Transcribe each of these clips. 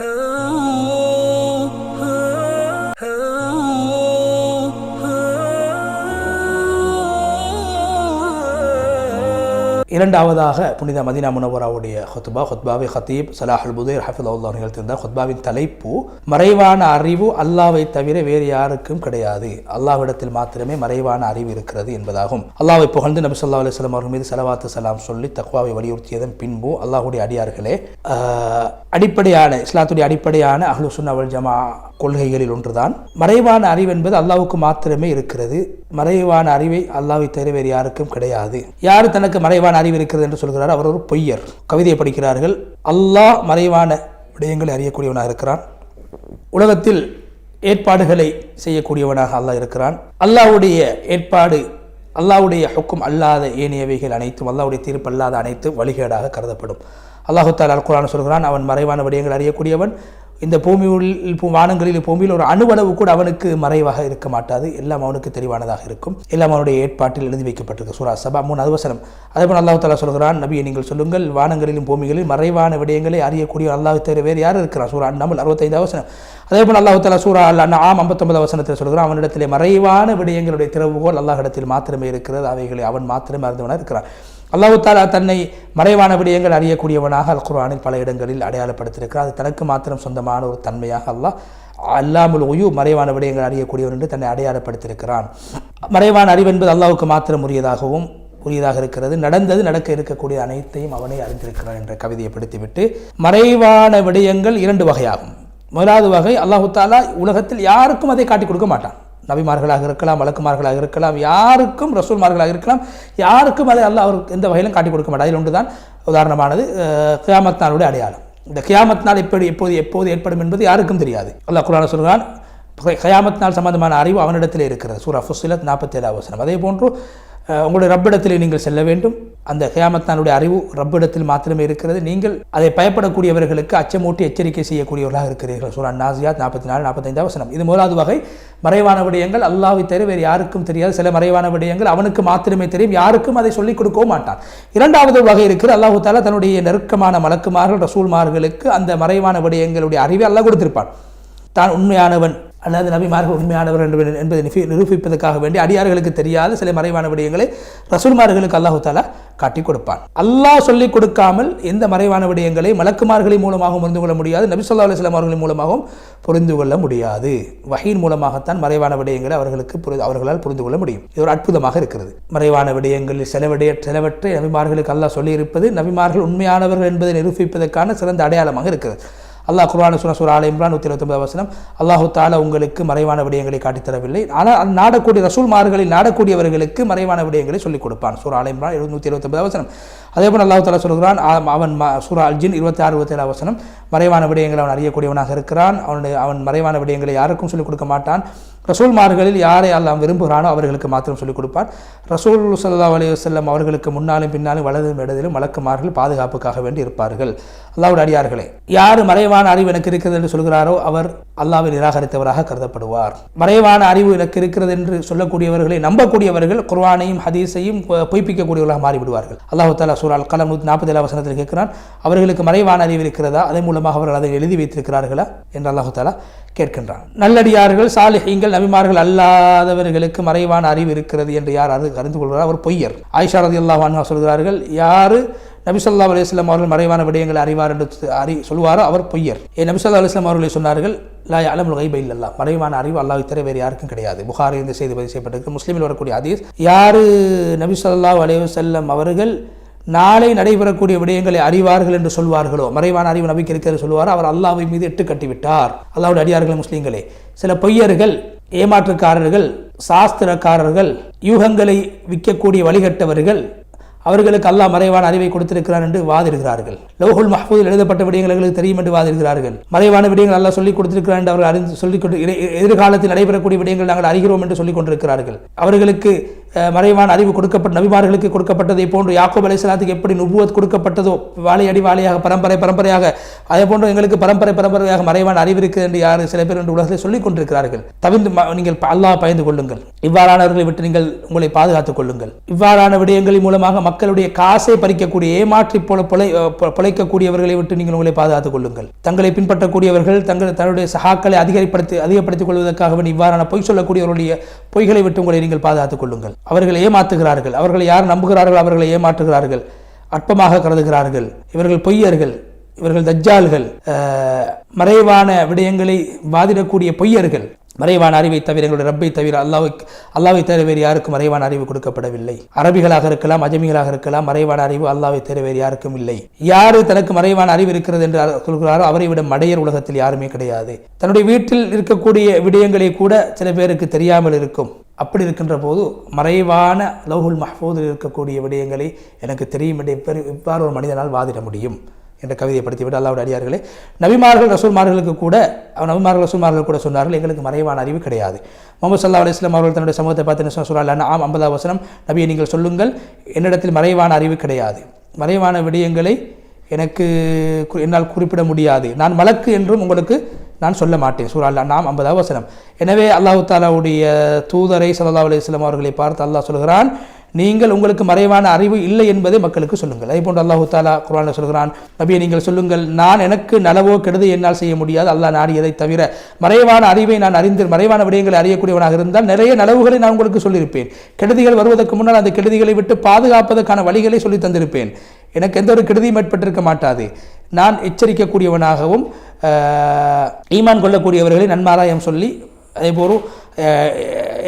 Oh. இரண்டாவதாக புனித Medina முனவராவுடைய ஹொத்பா ஹொத்பாவை ஹத்தீப் சலாஹுல் புதைர் ஹஃபிதுல்லா நிகழ்த்திருந்த ஹொத்பாவின் தலைப்பு மறைவான அறிவு அல்லாவை தவிர வேறு யாருக்கும் கிடையாது. அல்லாவிடத்தில் மாத்திரமே மறைவான அறிவு இருக்கிறது என்பதாகும். அல்லாவை புகழ்ந்து நபி சொல்லா அலுவலம் அவர்கள் மீது செலவாத்து சலாம் சொல்லி தக்வாவை வலியுறுத்தியதன் பின்பு அல்லாஹுடைய அடியார்களே அடிப்படையான இஸ்லாத்துடைய அடிப்படையான அஹ்லு சுன்னா ஜமா கொள்கைகளில் ஒன்றுதான். மறைவான அறிவு என்பது அல்லாவுக்கு மாத்திரமே இருக்கிறது. மறைவான அறிவை அல்லாவை தவிர வேறு யாருக்கும் கிடையாது. யார் தனக்கு மறைவான அறிவு இருக்கிறது என்று சொல்கிறார் அவர் ஒரு பொய்யர். கவிதையை படிக்கிறார்கள். அல்லாஹ் மறைவான விடயங்களை அறியக்கூடியவனாக இருக்கிறான். உலகத்தில் ஏற்பாடுகளை செய்யக்கூடியவனாக அல்லாஹ் இருக்கிறான். அல்லாஹ்வுடைய ஏற்பாடு அல்லாஹ்வுடைய ஹுக்கும் அல்லாத ஏனையவைகள் அனைத்தும் அல்லாவுடைய தீர்ப்பு அல்லாத அனைத்தும் வழிகேடாக கருதப்படும். அல்லாஹு தால் அல்குரான் சொல்கிறான் அவன் மறைவான விடயங்கள் அறியக்கூடியவன் இந்த பூமியில் வானங்களில் பூமியில் ஒரு அணுவளவு கூட அவனுக்கு மறைவாக இருக்க மாட்டாது. எல்லாம் அவனுக்கு தெளிவானதாக இருக்கும். எல்லாம் அவனுடைய ஏற்பாட்டில் எழுதி வைக்கப்பட்டிருக்கு சூரா சபா மூணு அதுவசனம் அதேபோல் அல்லாஹ் தாலா சொல்கிறான் நபியை நீங்கள் சொல்லுங்கள் வானங்களிலும் பூமிகளில் மறைவான விடயங்களை அறியக்கூடிய அல்லாஹ் தவிர வேறு யார் இருக்கிறான்? சூரா அண்ணாமல் அறுபத்தைந்து அவசனம் அதே போல் அல்லாஹு தாலா சூரா அல்ல ஆம் ஐம்பத்தொன்பது வசனத்தில் சொல்கிறான் அவனிடத்திலே மறைவான விடயங்களுடைய திறவுகோல் அல்லாஹிடத்தில் மாத்திரமே இருக்கிறது. அவைகளை அவன் மாத்திரமே அறிந்தவனாக இருக்கிறான். அல்லாஹு தாலா தன்னை மறைவான விடயங்கள் அறியக்கூடியவனாக அல் குர்ஆனில் பல இடங்களில் அடையாளப்படுத்தியிருக்கிறார். அது தனக்கு மாத்திரம் சொந்தமான ஒரு தன்மையாக அல்லாஹ் அல்லாமல் ஒயு மறைவான விடயங்கள் அறியக்கூடியவன் என்று தன்னை அடையாளப்படுத்தியிருக்கிறான். மறைவான அறிவு என்பது அல்லாவுக்கு மாத்திரம் உரியதாகவும் உரியதாக இருக்கிறது. நடந்தது நடக்க இருக்கக்கூடிய அனைத்தையும் அவனே அறிந்திருக்கிறான் என்ற கவிதையை படுத்திவிட்டு மறைவான விடயங்கள் இரண்டு வகையாகும். முதலாவது வகை அல்லாஹு தாலா உலகத்தில் யாருக்கும் அதை காட்டிக் கொடுக்க மாட்டான். நபிமார்களாக இருக்கலாம் வழக்குமார்களாக இருக்கலாம் யாருக்கும் ரசூல்மார்களாக இருக்கலாம் யாருக்கும் அதை அல்ல அவருக்கு எந்த வகையிலும் காட்டிக் கொடுக்க மாட்டார் அதில் ஒன்று தான் உதாரணமானது கியாமத் நாளுடைய அடையாளம். இந்த கியாமத் நாள் எப்படி எப்போது எப்போது ஏற்படும் என்பது யாருக்கும் தெரியாது. அல்லாஹ் குரான சொல்கிறான் கயாமத் நாள் சம்பந்தமான அறிவு அவனிடத்தில் இருக்கிறது. சூரா ஃபுசிலத் நாற்பத்தேழு வசனம். அதே போன்று உங்களுடைய ரப்பிடத்தில் நீங்கள் செல்ல வேண்டும். அந்த ஹேமத்தானுடைய அறிவு ரப்பிடத்தில் மாத்திரமே இருக்கிறது. நீங்கள் அதை பயப்படக்கூடியவர்களுக்கு அச்சமூட்டி எச்சரிக்கை செய்யக்கூடியவர்களாக இருக்கிறீர்கள். சூரா நாசியாத் நாற்பத்தி நாலு நாற்பத்தைந்தாவது வசனம். இது முதலாவது வகை. மறைவான விடயங்கள் அல்லாஹ்வை தவிர வேறு யாருக்கும் தெரியாது. சில மறைவான விடயங்கள் அவனுக்கு மாத்திரமே தெரியும். யாருக்கும் அதை சொல்லிக் கொடுக்கவும் மாட்டான். இரண்டாவது வகை இருக்கிற அல்லாஹு தாலா தன்னுடைய நெருக்கமான மலக்குமார்கள் ரசூல்மார்களுக்கு அந்த மறைவான விடயங்களுடைய அறிவை அல்லாஹ் கொடுத்திருப்பான். தான் உண்மையானவன் அல்லது நபிமார்கள் உண்மையானவர் என்பதை நிஃபி- நிரூபிப்பதற்காக வேண்டி அடியார்களுக்கு தெரியாத சில மறைவான விடயங்களை ரசூல்மார்களுக்கு அல்லாஹு தாலா காட்டி கொடுப்பான். அல்லாஹ் சொல்லிக் கொடுக்காமல் எந்த மறைவான விடயங்களை மலக்குமார்களின் மூலமாகவும் புரிந்து கொள்ள முடியாது நபி சொல்லா அலுவலாம் அவர்களின் மூலமாகவும் புரிந்து கொள்ள முடியாது. வகையின் மூலமாகத்தான் மறைவான விடயங்களை அவர்களுக்கு அவர்களால் புரிந்து கொள்ள முடியும். இது ஒரு அற்புதமாக இருக்கிறது. மறைவான விடயங்களில் சில செலவற்றை சிலவற்றை நபிமார்களுக்கு அல்லாஹ் சொல்லியிருப்பது நபிமார்கள் உண்மையானவர்கள் என்பதை நிரூபிப்பதற்கான சிறந்த அடையாளமாக இருக்கிறது. அல்லாஹ் குர்வான சுன சூரா ஆல இம்ரான் நூற்றி இருபத்தொன்பது வசனம் அல்லாஹு தாலா உங்களுக்கு மறைவான விடயங்களை காட்டித் தரவில்லை ஆனால் நாடக்கூடிய ரசூல்மார்களில் நாடக்கூடியவர்களுக்கு மறைவான விடயங்களை சொல்லிக் கொடுப்பான். சூர் ஆல இம்ரான் நூற்றி இருபத்தொன்பது வசனம். அதே போல் அல்லாஹு தாலா சொல்கிறான் அவன் ம- சூரா அல்ஜின் இருபத்தி ஆறு இருபத்தேழு வசனம் மறைவான விடயங்களை அவன் அறியக்கூடியவனாக இருக்கிறான். அவனுடைய அவன் மறைவான விடயங்களை யாருக்கும் சொல்லிக் கொடுக்க மாட்டான். ரசூல்மார்களில் யாரை எல்லாம் விரும்புகிறானோ அவர்களுக்கு மாத்திரம் சொல்லிக் கொடுப்பான். ரசூல் சல்லா அலி வஸல்லம் அவர்களுக்கு முன்னாலும் பின்னாலும் வலதும் இடத்திலும் வழக்குமார்கள் பாதுகாப்புக்காக வேண்டி இருப்பார்கள். அல்லாவுடைய அடியார்களே யார் மறைவான அறிவு எனக்கு இருக்கிறது என்று சொல்கிறாரோ அவர் அல்லாவை நிராகரித்தவராக கருதப்படுவார். மறைவான அறிவு எனக்கு இருக்கிறது என்று சொல்லக்கூடியவர்களை நம்பக்கூடியவர்கள் குர்வானையும் ஹதீஸையும் பொய்ப்பிக்கக்கூடியவர்களாக மாறிவிடுவார்கள். அல்லாஹு தாலா சூரால் கலம் நூற்றி நாற்பத்தி ஏழாம் வசனத்தில் கேட்கிறான் அவர்களுக்கு மறைவான அறிவு இருக்கிறதா? அதன் மூலமாக அவர்கள் அதை எழுதி வைத்திருக்கிறார்களா? என்று அல்லாஹு தாலா கேட்கின்றான். நல்லடியார்கள் சாலிஹீங்கள் நபிமார்கள் அல்லாதவர்களுக்கு மறைவான அறிவு இருக்கிறது என்று யார் அது அறிந்து கொள்கிறார்? அவர் பொய்யர். ஆயிஷா ரதி அல்லாஹ் சொல்கிறார்கள் யார் நபிசல்லா அலுவலாம் அவர்கள் மறைவான விடயங்களை அறிவார் என்று அறி சொல்வாரோ அவர் பொய்யர். ஏ நபிசல்லா அலுவலாம் அவர்களை சொன்னார்கள் லா அலமுல் கைபை இல்லல்லா மறைவான அறிவு அல்லாஹ் தவிர வேறு யாருக்கும் கிடையாது. புகாரி இந்த செய்தி பதிவு செய்யப்பட்டிருக்கு. முஸ்லீமில் வரக்கூடிய ஹதீஸ் யார் நபிசல்லா ஸல்லல்லாஹு அவர்கள் நாளை நடைபெறக்கூடிய விடயங்களை அறிவார்கள் என்று சொல்வார்களோ? மறைவான அறிவு நபிக்கு இருக்கிறது சொல்வாரோ அவர் அல்லாவை மீது எட்டு கட்டிவிட்டார். அல்லாவுடைய அடியார்கள் முஸ்லீம்களே சில பொய்யர்கள் ஏமாற்றுக்காரர்கள் சாஸ்திரக்காரர்கள் யூகங்களை விற்கக்கூடிய வழிகட்டவர்கள் அவர்களுக்கு அல்லாஹ் மறைவான அறிவை கொடுத்திருக்கிறார் என்று வாதிடுகிறார்கள். லோகுல் மஹபூதில் எழுதப்பட்ட விடயங்கள் எங்களுக்கு தெரியும் என்று வாதிடுகிறார்கள். மறைவான விடயங்கள் அல்லாஹ் சொல்லிக் கொடுத்திருக்கிறார் என்று அவர்கள் அறிந்து சொல்லிக் கொண்டு எதிர்காலத்தில் நடைபெறக்கூடிய விடயங்கள் நாங்கள் அறிகிறோம் என்று சொல்லிக் கொண்டிருக்கிறார்கள். அவர்களுக்கு மறைவான அறிவு கொடுக்கப்பட்ட நபிமார்களுக்கு கொடுக்கப்பட்டதை. போன்று யாக்கோப் அலைஹிஸ்ஸலாத்துக்கு எப்படி நுபுவத் கொடுக்கப்பட்டதோ வாழையடி வாழையாக பரம்பரை பரம்பரையாக அதே போன்று எங்களுக்கு பரம்பரை பரம்பரையாக மறைவான அறிவு இருக்குது என்று யார் சில பேர் என்று உலகத்தில் சொல்லிக் கொண்டிருக்கிறார்கள். தவிர்த்து நீங்கள் அல்லாஹ் பயந்து கொள்ளுங்கள். இவ்வாறானவர்களை விட்டு நீங்கள் உங்களை பாதுகாத்துக் கொள்ளுங்கள். இவ்வாறான விடயங்களின் மூலமாக மக்களுடைய காசை பறிக்கக்கூடிய ஏமாற்றி போல பொலை பொ- பொழைக்கக்கூடியவர்களை விட்டு நீங்கள் உங்களை பாதுகாத்துக் கொள்ளுங்கள். தங்களை பின்பற்றக்கூடியவர்கள் தங்கள் தன்னுடைய சகாக்களை அதிகப்படுத்தி அதிகப்படுத்திக் கொள்வதற்காக இவ்வாறான பொய் சொல்லக்கூடியவர்களுடைய பொய்களை விட்டு உங்களை நீங்கள் பாதுகாத்துக் கொள்ளுங்கள். அவர்களை ஏமாத்துகிறார்கள். அவர்களை யார் நம்புகிறார்கள்? அவர்களை ஏமாற்றுகிறார்கள். அற்பமாக கருதுகிறார்கள். இவர்கள் பொய்யர்கள். இவர்கள் தஜ்ஜால்கள். மறைவான விடயங்களை வாதிடக்கூடிய பொய்யர்கள். மறைவான அறிவை தவிர எங்களுடைய ரப்பை தவிர அல்லாவை அல்லாவை தவிர வேறு யாருக்கும் மறைவான அறிவு கொடுக்கப்படவில்லை. அரபிகளாக இருக்கலாம் அஜமிகளாக இருக்கலாம் மறைவான அறிவு அல்லாவை தவிர வேறு யாருக்கும் இல்லை. யாரு தனக்கு மறைவான அறிவு இருக்கிறது என்று சொல்கிறாரோ அவரை விட மடையர் உலகத்தில் யாருமே கிடையாது. தன்னுடைய வீட்டில் இருக்கக்கூடிய விடயங்களை கூட சில பேருக்கு தெரியாமல் இருக்கும். அப்படி இருக்கின்ற போது மறைவான லவ்ஹுல் மஹ்பூதில் இருக்கக்கூடிய விடயங்களை எனக்கு தெரியும் என்று இவ்வாறு ஒரு மனிதனால் வாதிட முடியும். என்ற கவிதையை படுத்திவிட்டு அல்லாவுடைய அடியார்களே நபிமார்கள் ரசூல்மார்களுக்கு கூட நபிமார்கள் ரசூல்மார்கள் கூட சொன்னார்கள் எங்களுக்கு மறைவான அறிவு கிடையாது. முகமது சல்லா அலிஸ்லாம் அவர்கள் தன்னுடைய சமூகத்தை பார்த்து என்ன சொல்கிறாள் ஆம் ஐம்பதாவது வசனம் நபியை நீங்கள் சொல்லுங்கள் என்னிடத்தில் மறைவான அறிவு கிடையாது. மறைவான விடயங்களை எனக்கு என்னால் குறிப்பிட முடியாது. நான் மலக்கு என்றும் உங்களுக்கு நான் சொல்ல மாட்டேன். சூரா அல்லா நாம் ஐம்பதாவது வசனம். எனவே அல்லாஹு தாலாவுடைய தூதரை சல்லா அலிஸ்லாம் அவர்களை பார்த்து அல்லாஹ் சொல்கிறான் நீங்கள் உங்களுக்கு மறைவான அறிவு இல்லை என்பதை மக்களுக்கு சொல்லுங்கள். அதே போன்று அல்லாஹு தாலா குரான சொல்கிறான் நபியை நீங்கள் சொல்லுங்கள் நான் எனக்கு நலவோ கெடுதி என்னால் செய்ய முடியாது. அல்லாஹ் நாடியதை தவிர மறைவான அறிவை நான் அறிந்து மறைவான விடயங்களை அறியக்கூடியவனாக இருந்தால் நிறைய நலவுகளை நான் உங்களுக்கு சொல்லியிருப்பேன். கெடுதிகள் வருவதற்கு முன்னால் அந்த கெடுதிகளை விட்டு பாதுகாப்பதற்கான வழிகளை சொல்லி தந்திருப்பேன். எனக்கு எந்த ஒரு கெடுதியும் ஏற்பட்டிருக்க மாட்டாது. நான் எச்சரிக்கக்கூடியவனாகவும் ஈமான் கொள்ளக்கூடியவர்களை நன்மாராயம் சொல்லி அதேபோல்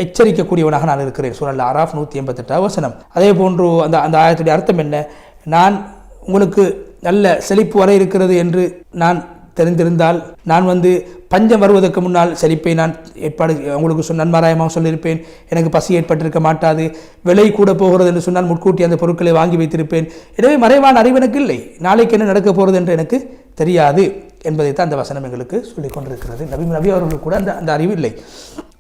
எச்சரிக்கக்கூடியவனாக நான் இருக்கிறேன். சூழல் அராஃப் நூற்றி எண்பத்தெட்டாம் வசனம். அதே போன்று அந்த அந்த ஆயத்துடைய அர்த்தம் என்ன? நான் உங்களுக்கு நல்ல செழிப்பு வர இருக்கிறது என்று நான் தெரிந்திருந்தால் நான் வந்து பஞ்சம் வருவதற்கு முன்னால் செழிப்பை நான் ஏற்பாடு உங்களுக்கு சொன்ன நன்மாராயமாக சொல்லியிருப்பேன். எனக்கு பசி ஏற்பட்டிருக்க மாட்டாது. விலை கூட போகிறது என்று சொன்னால் முன்கூட்டி அந்த பொருட்களை வாங்கி வைத்திருப்பேன். எனவே மறைவான அறிவு எனக்கு இல்லை. நாளைக்கு என்ன நடக்க போகிறது என்று எனக்கு தெரியாது என்பதைத்தான் அந்த வசனம் எங்களுக்கு சொல்லிக் கொண்டிருக்கிறது. நபி நபி அவர்களுக்கு கூட அந்த அந்த அறிவு இல்லை.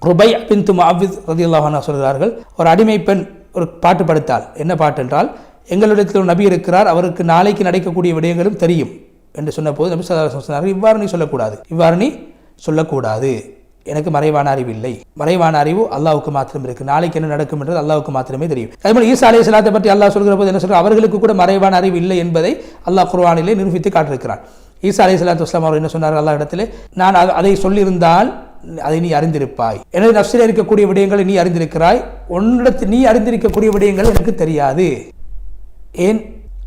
ருபை பின் தும் ரதி ரதியுல்லாஹானா சொல்கிறார்கள் ஒரு அடிமை பெண் ஒரு பாட்டு படுத்தால் என்ன பாட்டு என்றால் எங்களிடத்தில் ஒரு நபி இருக்கிறார் அவருக்கு நாளைக்கு நடக்கக்கூடிய விடயங்களும் தெரியும் என்று சொன்னபோது நபி சொல்லா சொன்னார்கள். இவ்வாறு நீ சொல்லக்கூடாது. இவ்வாறு நீ சொல்லக்கூடாது. எனக்கு மறைவான அறிவு இல்லை. மறைவான அறிவு அல்லாவுக்கு மாத்திரம் இருக்கு. நாளைக்கு என்ன நடக்கும் என்றது அல்லாவுக்கு மாத்திரமே தெரியும். அதே மாதிரி ஈசா அலைஹி சலாத்தை பற்றி அல்லாஹ் சொல்கிற போது என்ன சொல்றாரு? அவர்களுக்கு கூட மறைவான அறிவு இல்லை என்பதை அல்லாஹ் குர்வானிலே நிரூபித்து காட்டிருக்கிறான் ஈசா அலைஹி சலாத்து இஸ்லாம் அவர் என்ன சொன்னார்? அல்லாஹ் இடத்திலே நான் அதை சொல்லியிருந்தால் அதை நீ அறிந்திருப்பாய். எனது நஃப்ஸில் இருக்கக்கூடிய விடயங்களை நீ அறிந்திருக்கிறாய். உன்னிடத்து நீ அறிந்திருக்கக்கூடிய விடயங்கள் எனக்கு தெரியாது. ஏன்?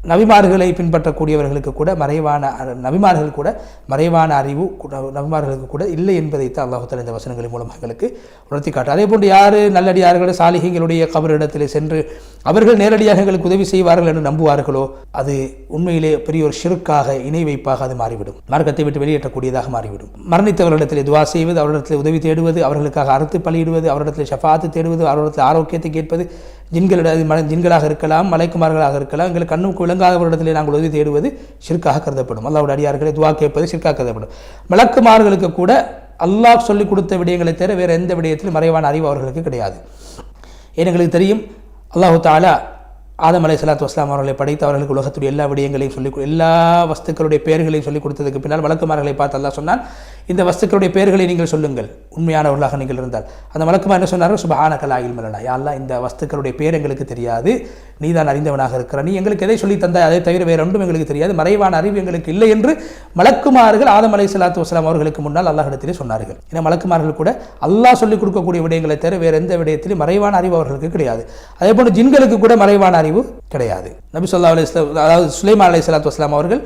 நபிமார்களை பின்பற்றக்கூடியவர்களுக்கு கூட மறைவான நபிமார்கள் கூட மறைவான அறிவு கூட- நபிமார்களுக்கு கூட இல்லை என்பதைத்தான் அல்லாஹுத்தால இந்த வசனங்களின் மூலம் எங்களுக்கு உணர்த்தி காட்டும் அதே போன்று யார் நல்லடியார்கள் சாலிகைகளுடைய கபரிடத்தில் சென்று அவர்கள் நேரடியாக எங்களுக்கு உதவி செய்வார்கள் என்று நம்புவார்களோ அது உண்மையிலே பெரிய ஒரு ஷிருக்காக இணை வைப்பாக அது மாறிவிடும். மார்க்கத்தை விட்டு வெளியேற்றக்கூடியதாக மாறிவிடும். மரணித்தவர்களிடத்தில் துவா செய்வது அவரிடத்தில் உதவி தேடுவது அவர்களுக்காக அறுத்து பலியிடுவது அவரிடத்தில் ஷஃபாத்து தேடுவது அவரிடத்தில் ஆரோக்கியத்தை கேட்பது ஜின்களிடம் மன ஜின்களாக இருக்கலாம் மலைக்குமார்களாக இருக்கலாம் எங்களுக்கு கண்ணுக்கு விளங்காதவரிடத்திலே நாங்கள் உதவி தேடுவது சிற்காக கருதப்படும். அல்லாவுடைய அடியார்களை துவா கேட்பது சிற்காக கருதப்படும். மலக்குமார்களுக்கு கூட அல்லாஹ் சொல்லிக் கொடுத்த விடயங்களை தவிர வேறு எந்த விடயத்திலும் மறைவான அறிவு அவர்களுக்கு கிடையாது. எங்களுக்கு தெரியும்? அல்லாஹு தாலா ஆதம் அலை சலாத்து வஸ்லாம் அவர்களை படைத்து அவர்களுக்கு உலகத்துடைய எல்லா விடயங்களையும் சொல்லிக் கொடு- எல்லா வஸ்துக்களுடைய பெயர்களையும் சொல்லிக் கொடுத்ததுக்கு பின்னால் வழக்குமார்களை பார்த்து அல்லா சொன்னால் இந்த வஸ்துக்களுடைய பெயர்களை நீங்கள் சொல்லுங்கள். உண்மையானவர்களாக நீங்கள் இருந்தால். அந்த வழக்குமார் என்ன சொன்னார்கள் சுபஹான கலாயில் மலனா யாரெல்லாம் இந்த வஸ்துக்களுடைய பேர் எங்களுக்கு தெரியாது. நீ தான் அறிந்தவனாக இருக்கிற. நீ எங்களுக்கு எதை சொல்லி தந்தாய்? அதை தவிர வேறு ஒன்றும் எங்களுக்கு தெரியாது. மறைவான அறிவு எங்களுக்கு இல்லை என்று மலக்குமார்கள் ஆதம் அலை சலாத்து வஸ்லாம் அவர்களுக்கு முன்னால் அல்லாஹிடத்திலே சொன்னார்கள். ஏன்னா மலக்குமார்கள் கூட அல்லாஹ் சொல்லிக் கொடுக்கக்கூடிய விடயங்களை தவிர வேறு எந்த விடயத்திலும் மறைவான அறிவு அவர்களுக்கு கிடையாது. அதே போன்று ஜின்களுக்கு கூட மறைவான அறிவு கிடையாது. நபி சொல்லா அலி அதாவது சுலைமான் அலை சலாத்து வஸ்லாம் அவர்கள்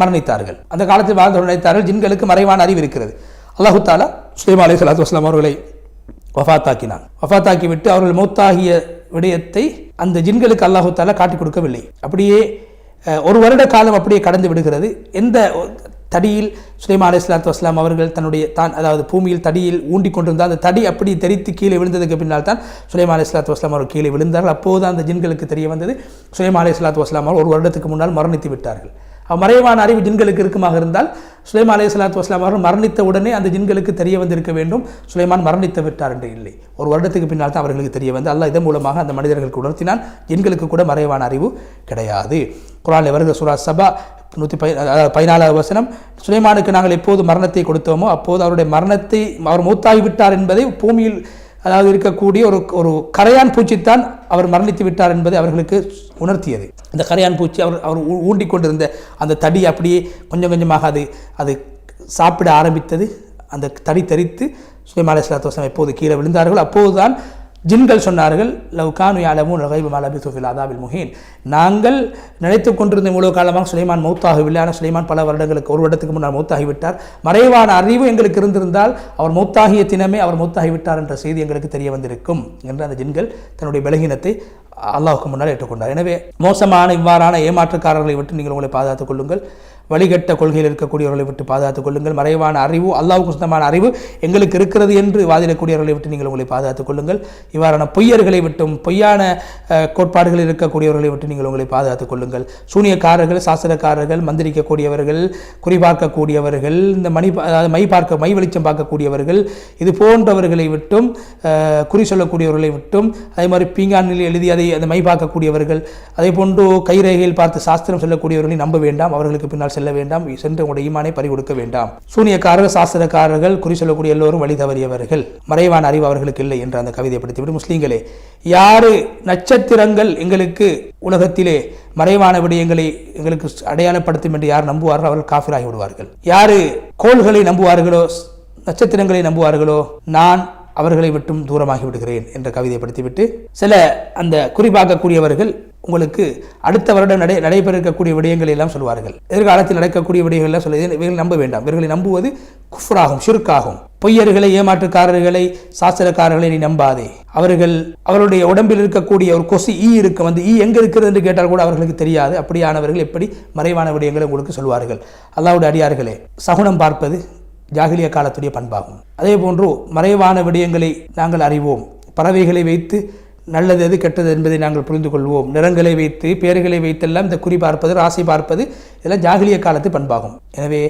மரணித்தார்கள். அந்த காலத்தில் வாழ்ந்து நினைத்தார்கள் ஜின்களுக்கு மறைவான அறிவு இருக்கிறது. அல்லாஹு தாலா சுலைமா அலை சலாத்து வஸ்லாம் அவர்களை வஃபாத்தாக்கினான் வஃபாத்தாக்கி விட்டு அவர்கள் மௌத்தாகிய விடயத்தை அந்த ஜின்களுக்கு அல்லாஹு தாலா காட்டிக் கொடுக்கவில்லை. அப்படியே ஒரு வருட காலம் அப்படியே கடந்து விடுகிறது. எந்த தடியில் சுலைமா அலி இஸ்லாத்து வஸ்லாம் அவர்கள் தன்னுடைய தான் அதாவது பூமியில் தடியில் ஊண்டி கொண்டிருந்தால் அந்த தடி அப்படி தெரித்து கீழே விழுந்ததுக்கு பின்னால் தான் சுலைமா அலி இஸ்லாத்து வஸ்லாம் அவர்கள் கீழே விழுந்தார்கள். அப்போது அந்த ஜின்களுக்கு தெரிய வந்தது சுலைமா அலி இஸ்லாத்து வஸ்லாம் அவர்கள் ஒரு வருடத்துக்கு முன்னால் மரணித்து விட்டார்கள். மறைவான அறிவு ஜின்களுக்கு இருக்குமாக இருந்தால் சுலைமான் அலைஹி சலாத்து வஸ்லாம் அவர்கள் மரணித்த உடனே அந்த ஜின்களுக்கு தெரிய வந்திருக்க வேண்டும். சுலைமான் மரணித்து விட்டார் என்று இல்லை. ஒரு வருடத்துக்கு பின்னால் தான் அவர்களுக்கு தெரிய வந்து அல்லாஹ் இதன் மூலமாக அந்த மனிதர்களுக்கு உணர்த்தினான். ஜின்களுக்கு கூட மறைவான அறிவு கிடையாது. குரானில் வருகிற சுரா சபா நூற்றி பை பதினாலாவது வசனம் சுலைமானுக்கு நாங்கள் எப்போது மரணத்தை கொடுத்தோமோ அப்போது அவருடைய மரணத்தை அவர் மூத்தாகிவிட்டார் என்பதை பூமியில் அதாவது இருக்கக்கூடிய ஒரு ஒரு கரையான் பூச்சித்தான் அவர் மரணித்து விட்டார் என்பதை அவர்களுக்கு உணர்த்தியது. அந்த கரையான் பூச்சி அவர் அவர் ஊண்டிக் கொண்டிருந்த அந்த தடி அப்படியே கொஞ்சம் கொஞ்சமாக அது அது சாப்பிட ஆரம்பித்தது. அந்த தடி தெரித்து சுலைமான் அலைஹிஸ்ஸலாத்து வஸலாம் எப்போது கீழே விழுந்தார்கள் அப்போதுதான் ஜின்கள் சொன்னார்கள் லவ் கானு யாலமுன் கைபு மலபி சுஃபில் அதாபில் முஹீன் நாங்கள் நினைத்து கொண்டிருந்த இவ்வளவு காலமாக சுலைமான் மௌத்தாகவில்லை. ஆனால் சுலைமான் பல வருடங்களுக்கு ஒரு வருடத்துக்கு முன்னால் மௌத்தாகிவிட்டார். மறைவான அறிவு எங்களுக்கு இருந்திருந்தால் அவர் மௌத்தாகிய தினமே அவர் மௌத்தாகிவிட்டார் என்ற செய்தி எங்களுக்கு தெரிய வந்திருக்கும் என்று அந்த ஜின்கள் தன்னுடைய பலகீனத்தை அல்லாஹுக்கு முன்னால் ஏற்றுக்கொண்டார். எனவே மோசமான இவ்வாறான ஏமாற்றுக்காரர்களை விட்டு நீங்கள் உங்களை பாதுகாத்துக் கொள்ளுங்கள். வழிகட்ட கொள்கையில் இருக்கக்கூடியவர்களை விட்டு பாதுகாத்துக் கொள்ளுங்கள். மறைவான அறிவு அல்லாவுக்கு சொந்தமான அறிவு எங்களுக்கு இருக்கிறது என்று வாதிடக்கூடியவர்களை விட்டு நீங்கள் உங்களை பாதுகாத்துக் கொள்ளுங்கள். இவ்வாறான பொய்யர்களை விட்டும் பொய்யான கோட்பாடுகளில் இருக்கக்கூடியவர்களை விட்டு நீங்கள் உங்களை பாதுகாத்துக் கொள்ளுங்கள். சூனியக்காரர்கள் சாஸ்திரக்காரர்கள் மந்திரிக்கக்கூடியவர்கள் குறிபார்க்கக்கூடியவர்கள் இந்த மணி அதாவது மை பார்க்க மை வெளிச்சம் பார்க்கக்கூடியவர்கள் இது போன்றவர்களை விட்டும் குறி சொல்லக்கூடியவர்களை விட்டும் அதே மாதிரி பீங்கானில் எழுதி அதை அந்த மை பார்க்கக்கூடியவர்கள் அதே போன்று கைரேகையில் பார்த்து சாஸ்திரம் சொல்லக்கூடியவர்களை நம்ப வேண்டாம். அவர்களுக்கு பின்னால் செல்ல வேண்டாம் சென்று உங்களுடைய ஈமானை பறி கொடுக்க வேண்டாம். சூனியக்காரர்கள் சாஸ்திரக்காரர்கள் குறி சொல்லக்கூடிய எல்லோரும் வழி தவறியவர்கள். மறைவான அறிவு அவர்களுக்கு இல்லை என்று அந்த கவிதை படித்துவிட்டு முஸ்லீம்களே யாரு நட்சத்திரங்கள் எங்களுக்கு உலகத்திலே மறைவான விடயங்களை எங்களுக்கு அடையாளப்படுத்தும் என்று யார் நம்புவார்கள் அவர்கள் காஃபிராகி விடுவார்கள் யாரு கோள்களை நம்புவார்களோ நட்சத்திரங்களை நம்புவார்களோ நான் அவர்களை விட்டும் தூரமாகி விடுகிறேன் என்ற கவிதையை படித்துவிட்டு சில அந்த குறிப்பாக்கக்கூடியவர்கள் உங்களுக்கு அடுத்த வருடம் நடை நடைபெற இருக்கக்கூடிய விடயங்களை எல்லாம் சொல்வார்கள். எதிர்காலத்தில் நடக்கக்கூடிய விடயங்கள் எல்லாம் சொல்ல இவர்கள் நம்ப வேண்டாம். இவர்களை நம்புவது குஃப்ராகும் சுருக்காகும் பொய்யர்களை ஏமாற்றுக்காரர்களை சாஸ்திரக்காரர்களை நீ நம்பாதே. அவர்கள் அவருடைய உடம்பில் இருக்கக்கூடிய ஒரு கொசு ஈ இருக்கு வந்து ஈ எங்கே இருக்கிறது என்று கேட்டால் கூட அவர்களுக்கு தெரியாது. அப்படியானவர்கள் எப்படி மறைவான விடயங்களை உங்களுக்கு சொல்வார்கள். அல்லாவுடைய அடியார்களே சகுனம் பார்ப்பது ஜாகிலிய காலத்துடைய பண்பாகும். அதே போன்று மறைவான விடயங்களை நாங்கள் அறிவோம். பறவைகளை வைத்து நல்லது எது கெட்டது என்பதை நாங்கள் புரிந்து கொள்வோம். நிறங்களை வைத்து பேர்களை வைத்தெல்லாம் இந்த குறி பார்ப்பது ராசி பார்ப்பது இதெல்லாம் ஜாகிலிய காலத்து பண்பாகும். எனவே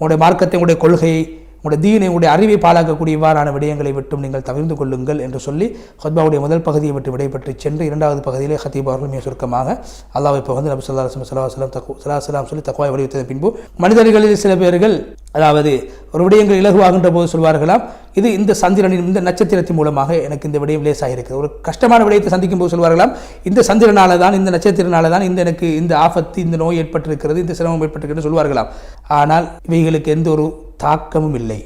உங்களுடைய மார்க்கத்தை உங்களுடைய கொள்கை உங்களுடைய தீனை உங்களுடைய அறிவை பாழாக்கக்கூடிய இவ்வாறான விடயங்களை விட்டும் நீங்கள் தவிர்த்து கொள்ளுங்கள் என்று சொல்லி ஹத்பாவுடைய முதல் பகுதியை விட்டு விடைபெற்று சென்று இரண்டாவது பகுதியிலே ஹத்தீப் அவர்கள் மிக சுருக்கமாக அல்லாவை புகழ்ந்து நபி சொல்லா சலாஹலம் தக்கு சலாஹலாம் சொல்லி தக்குவாய் வடிவத்தின் பின்பு மனிதர்களில் சில பேர்கள் அதாவது ஒரு விடயங்கள் இலகுவாகின்ற போது சொல்வார்களாம் இது இந்த சந்திரனின் இந்த நட்சத்திரத்தின் மூலமாக எனக்கு இந்த விடயம் லேசாக இருக்குது ஒரு கஷ்டமான விடயத்தை சந்திக்கும் போது சொல்வார்களாம் இந்த சந்திரனால தான் இந்த நட்சத்திரனால தான் இந்த எனக்கு இந்த ஆபத்து இந்த நோய் ஏற்பட்டிருக்கிறது இந்த சிரமம் ஏற்பட்டிருக்கிறது சொல்வார்களாம். ஆனால் இவைகளுக்கு எந்த ஒரு தாக்கமும் இல்லை.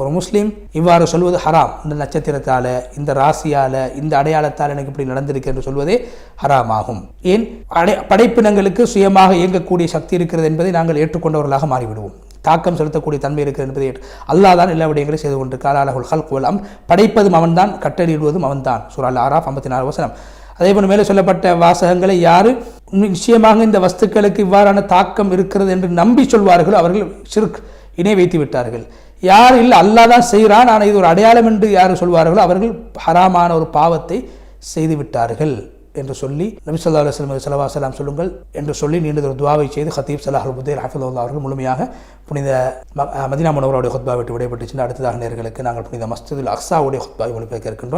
ஒரு முஸ்லீம் இவ்வாறு சொல்வது ஹராம். இந்த நட்சத்திரத்தால் இந்த ராசியால இந்த அடையாளத்தால் எனக்கு இப்படி நடந்திருக்கு என்று சொல்வதே ஹராம் ஆகும் ஏன்? அடை படைப்பினங்களுக்கு சுயமாக இயங்கக்கூடிய சக்தி இருக்கிறது என்பதை நாங்கள் ஏற்றுக்கொண்டவர்களாக மாறிவிடுவோம். தாக்கம் செலுத்தக்கூடிய தன்மை இருக்கிறது என்பதை அல்லா அல்லாஹ் தான் எல்லா விடயங்களையும் செய்து கொண்டிருக்கார் அலகுல் ஹல்க் வலம் படைப்பதும் அவன்தான் கட்டளையிடுவதும் அவன்தான். சூறால் ஆறாஃப் ஐம்பத்தி நாலு வசனம். அதே போல மேலே சொல்லப்பட்ட வாசகங்களை யாரு? நிச்சயமாக இந்த வஸ்துக்களுக்கு இவ்வாறான தாக்கம் இருக்கிறது என்று நம்பி சொல்வார்களோ அவர்கள் சிறுக் இணை வைத்து விட்டார்கள். யார் இல்லை அல்லாஹ் தான் செய்கிறான். ஆனால் இது ஒரு அடையாளம் என்று யார் சொல்வார்களோ அவர்கள் ஹராமான ஒரு பாவத்தை செய்து விட்டார்கள். என்று சொல்லி நபி சொல்லா அலுவலம் சலவாசலாம் சொல்லுங்கள் என்று சொல்லி நீண்ட ஒரு துவாவை செய்து ஹத்தீப் சலாஹ் புத்தேர் ஹஃபுல்லா அவர்கள் முழுமையாக புனித ம- மதினா முனவருடைய ஹுத்பா விட்டு விடைபெற்று சென்று அடுத்ததாக நேர்களுக்கு நாங்கள் புனித மஸ்தில் அக்ஸாவுடைய ஹுத்பாவை ஒளிபெருக்க இருக்கின்றோம்.